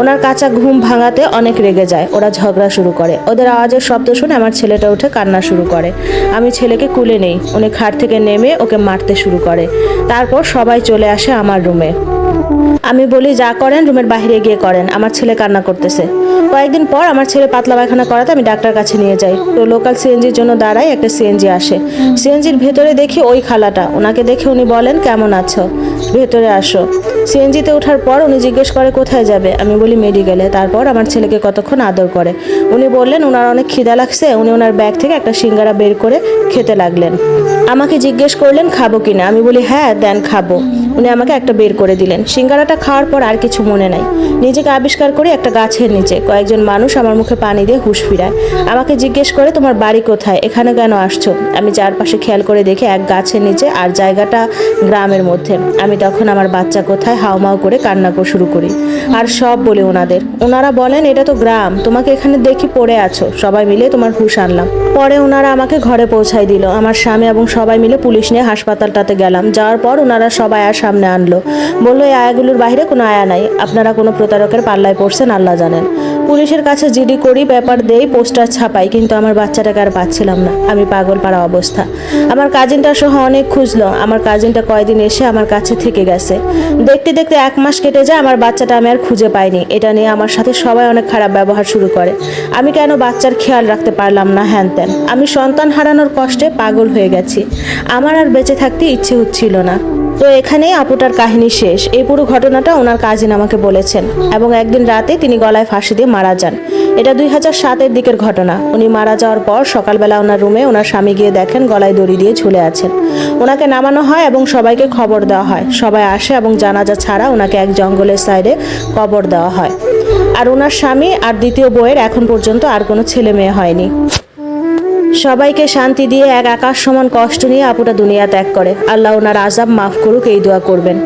ওনার কাঁচা ঘুম ভাঙাতে অনেক রেগে যায়, ওরা ঝগড়া শুরু করে। ওদের আওয়াজের শব্দ শুনে আমার ছেলেটা উঠে কান্না শুরু করে। আমি ছেলেকে কুলে নেই, উনি খাট থেকে নেমে ওকে মারতে শুরু করে। তারপর সবাই চলে আসে আমার রুমে। আমি বলি, যা করেন, রুমের বাইরে গিয়ে করেন। আমার ছেলে কান্না করতেছে। কয়েকদিন পর আমার ছেলে পাতলা পায়খানা করাতে আমি ডাক্তার কাছে নিয়ে যাই। তো লোকাল সিএনজির জন্য দাঁড়াই একটা সিএনজি আসে। সিএনজির ভেতরে দেখি ওই খালাটা। ওনাকে দেখে উনি বলেন, কেমন আছো? ভেতরে আসো। সিএনজিতে ওঠার পর উনি জিজ্ঞেস করে, কোথায় যাবে? আমি বলি, মেডিকেলে। তারপর আমার ছেলেকে কতক্ষণ আদর করে। উনি বললেন ওনার অনেক খিদা লাগছে। উনি ওনার ব্যাগ থেকে একটা সিঙ্গারা বের করে খেতে লাগলেন। আমাকে জিজ্ঞেস করলেন, খাব কিনা আমি বলি হ্যাঁ দেন খাব। উনি আমাকে একটা বের করে দিলেন। সিঙ্গারাটা খাওয়ার পর আর কিছু মনে নাই। নিজেকে আবিষ্কার করে একটা গাছের নিচে কয়েকজন মানুষ আমার মুখে পানি দিয়ে হুশ ফিরায়। আমাকে জিজ্ঞেস করে, তোমার বাড়ি কোথায়? এখানে কেন আসছো? আমি চারপাশে খেয়াল করে দেখে এক গাছের নিচে আর জায়গাটা গ্রামের মধ্যে। আমি তখন আমার বাচ্চা কোথায়, হাওমাও করে কান্না শুরু করি। আর সব বলি ওনাদের। ওনারা বলেন, এটা তো গ্রাম, তোমাকে এখানে দেখি পড়ে আছো। সবাই মিলে তোমার হুশ আনলাম। পরে ওনারা আমাকে ঘরে পৌঁছাই দিল। আমার স্বামী এবং সবাই মিলে পুলিশ নিয়ে হাসপাতালটাতে গেলাম। যাওয়ার পর ওনারা সবাই আর সামনে আনলো। বলল, এই আয়াগুলোর বাইরে কোনো আয়া নাই। আপনারা কোনো প্রতারকের পাল্লায় পড়ছেন, আল্লাহ জানেন। পুলিশের কাছে জিডি করি ব্যাপার দেই, পোস্টার ছাপাই, কিন্তু আমার বাচ্চাটাকে আর পাচ্ছিলাম না। আমি পাগল পাড়া অবস্থা। আমার কাজিনটা সহ অনেক খুঁজলো। আমার কাজিনটা কয়দিন এসে আমার কাছে থেকে গেছে। দেখতে দেখতে এক মাস কেটে যায়, আমার বাচ্চাটা আমি আর খুঁজে পাইনি। এটা নিয়ে আমার সাথে সবাই অনেক খারাপ ব্যবহার শুরু করে। আমি কেন বাচ্চার খেয়াল রাখতে পারলাম না, হ্যান ত্যান। আমি সন্তান হারানোর কষ্টে পাগল হয়ে গেছি। আমার আর বেঁচে থাকতে ইচ্ছে হচ্ছিল না। তো এখানেই আপুটার কাহিনী শেষ। এই পুরো ঘটনাটা ওনার কাজিন আমাকে বলেছেন এবং একদিন রাতে তিনি গলায় ফাঁসি দিয়ে মারা যান। এটা দুই হাজার সাতের দিকের ঘটনা। উনি মারা যাওয়ার পর সকালবেলা ওনার রুমে ওনার স্বামী গিয়ে দেখেন, গলায় দড়ি দিয়ে ঝুলে আছেন। ওনাকে নামানো হয় এবং সবাইকে খবর দেওয়া হয়। সবাই আসে এবং জানাজা ছাড়া ওনাকে এক জঙ্গলের সাইডে কবর দেওয়া হয়। আর ওনার স্বামী আর দ্বিতীয় বইয়ের এখন পর্যন্ত আর কোনো ছেলে মেয়ে হয়নি। সবাইকে শান্তি দিয়ে এক আকাশ সমান কষ্ট নিয়ে আপুটা দুনিয়া ত্যাগ করে। আল্লাহ ওনার আজাব মাফ করুক, এই দোয়া করবেন।